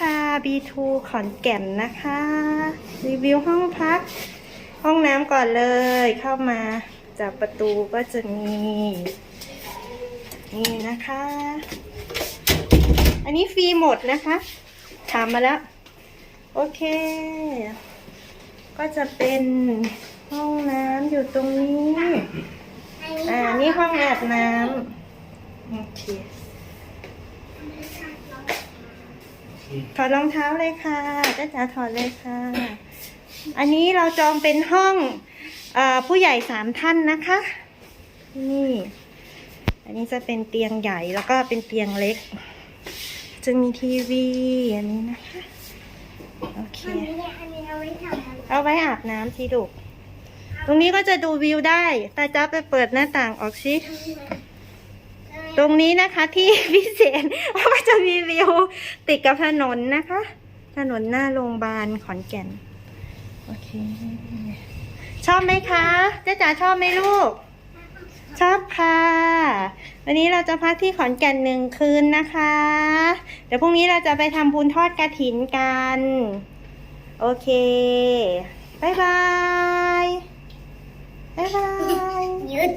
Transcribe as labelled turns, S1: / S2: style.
S1: ค่ะ B2 ขอนแก่นนะคะ รีวิวห้องพัก ห้องน้ำก่อนเลยเข้ามาจากประตูก็จะมี นี่นะคะ อันนี้ฟรีหมดนะคะ ถามมาแล้ว โอเค ก็จะเป็นห้องน้ำอยู่ตรงนี้ อ่า นี่ห้องอาบน้ำโอเค ถอดรองเท้าเลยค่ะจ้าจ๋าถอดเลยค่ะ อันนี้เราจองเป็นห้องเออผู้ใหญ่สามท่านนะคะ นี่ อันนี้จะเป็นเตียงใหญ่แล้วก็เป็นเตียงเล็ก จะมีทีวีอันนี้นะคะ โอเค
S2: อันนี้เนี่ยอันนี้เอาไว้ทำอะไร
S1: เอาไว้อาบน้ำสิลูกตรงนี้ก็จะดูวิวได้ตาจ้าไปเปิดหน้าต่างออกสิตรงนี้นะคะที่พิเศษก็จะมี ว ติดกับถนนนะคะ ถนนหน้าโรงพยาบาลขอนแก่น โอเค ชอบไหมคะเจ๊จ๋าชอบไหมลูก ชอบค่ะ วันนี้เราจะพักที่ขอนแก่นหนึ่งคืนนะคะ เดี๋ยวพรุ่งนี้เราจะไปทำบุญทอดกระถินกัน โอเคบายบายบายบาย
S2: ยืด